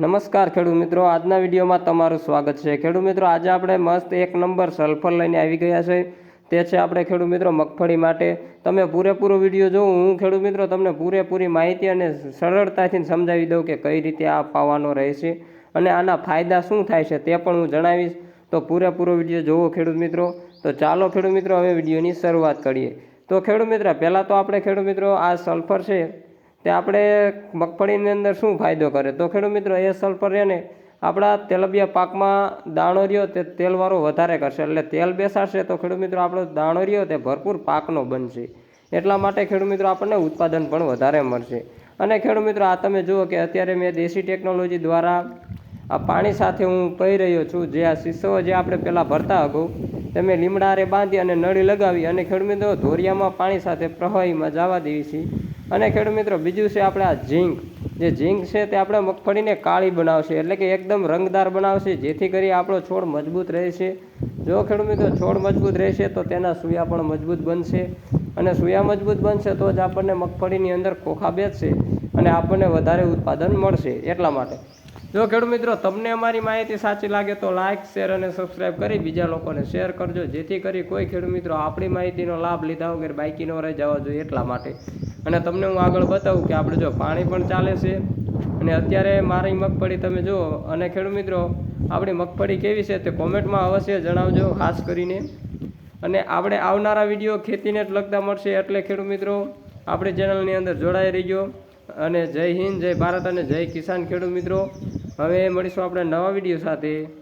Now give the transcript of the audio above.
નમસ્કાર ખેડૂત મિત્રો, આજના વિડીયોમાં તમારું સ્વાગત છે. ખેડૂત મિત્રો, આજે આપણે મસ્ત એક નંબર સલ્ફર લઈને આવી ગયા છે. તે છે આપણે ખેડૂત મિત્રો મગફળી માટે. તમે પૂરેપૂરો વીડિયો જોઉં હું ખેડૂત મિત્રો તમને પૂરેપૂરી માહિતી અને સરળતાથી સમજાવી દઉં કે કઈ રીતે આ પાવાનો રહેશે અને આના ફાયદા શું થાય છે તે પણ હું જણાવીશ. તો પૂરેપૂરો વીડિયો જોવો ખેડૂત મિત્રો. તો ચાલો ખેડૂત મિત્રો, હવે વિડીયોની શરૂઆત કરીએ. તો ખેડૂત મિત્ર, પહેલાં તો આપણે ખેડૂત મિત્રો, આ સલ્ફર છે તે આપણે મગફળીની અંદર શું ફાયદો કરે? તો ખેડૂત મિત્રો, એ સલ્ફર રહે ને, આપણા તેલબિયા પાકમાં દાણો રહ્યો તે તેલવાળો વધારે કરશે. એટલે તેલ બેસાડશે તો ખેડૂત મિત્રો, આપણો દાણો રહ્યો તે ભરપૂર પાકનો બનશે. એટલા માટે ખેડૂત મિત્રો, આપણને ઉત્પાદન પણ વધારે મળશે. અને ખેડૂત મિત્રો, આ તમે જુઓ કે અત્યારે મેં દેશી ટેકનોલોજી દ્વારા આ પાણી સાથે હું પહી રહ્યો છું, જે આ શીશો જે આપણે પહેલાં ભરતા અગાઉ તમે લીમડારે બાંધી અને નળી લગાવી અને ખેડૂત મિત્રો, ધોરિયામાં પાણી સાથે પ્રવાહીમાં જવા દેવી છે. અને ખેડૂત મિત્રો, બીજું છે આપણે આ ઝીંક. જે ઝીંક છે તે આપણે મગફળીને કાળી બનાવશે, એટલે કે એકદમ રંગદાર બનાવશે, જેથી કરી આપણો છોડ મજબૂત રહેશે. જો ખેડૂત મિત્રો, છોડ મજબૂત રહેશે, તો તેના સુયા પણ મજબૂત બનશે. અને સુયા મજબૂત બનશે, તો જ આપણને મગફળીની અંદર ખોખા બેસશે અને આપણને વધારે ઉત્પાદન મળશે, એટલા માટે. જો ખેડૂત મિત્રો, તમને અમારી માહિતી સાચી લાગે, તો લાઇક શેર અને સબસ્ક્રાઇબ કરી બીજા લોકોને શેર કરજો, જેથી કરી કોઈ ખેડૂત મિત્રો આપણી માહિતીનો લાભ લીધા વગર બાઇકી ન રહી જવા જોઈએ એટલા માટે. અને તમને હું આગળ બતાવું કે આપણે જો પાણી પણ ચાલે છે અને અત્યારે મારી મગફળી તમે જુઓ, અને ખેડૂત મિત્રો, આપણી મગફળી કેવી છે તે કોમેન્ટમાં અવશ્ય જણાવજો, ખાસ કરીને. અને આપણે આવનારા વીડિયો ખેતીને જ લગતા મળશે, એટલે ખેડૂત મિત્રો, આપણી ચેનલની અંદર જોડાઈ રહીજો. અને જય હિન્દ, જય ભારત અને જય કિસાન ખેડૂત મિત્રો. હવે મળીશું આપણે નવા વીડિયો સાથે.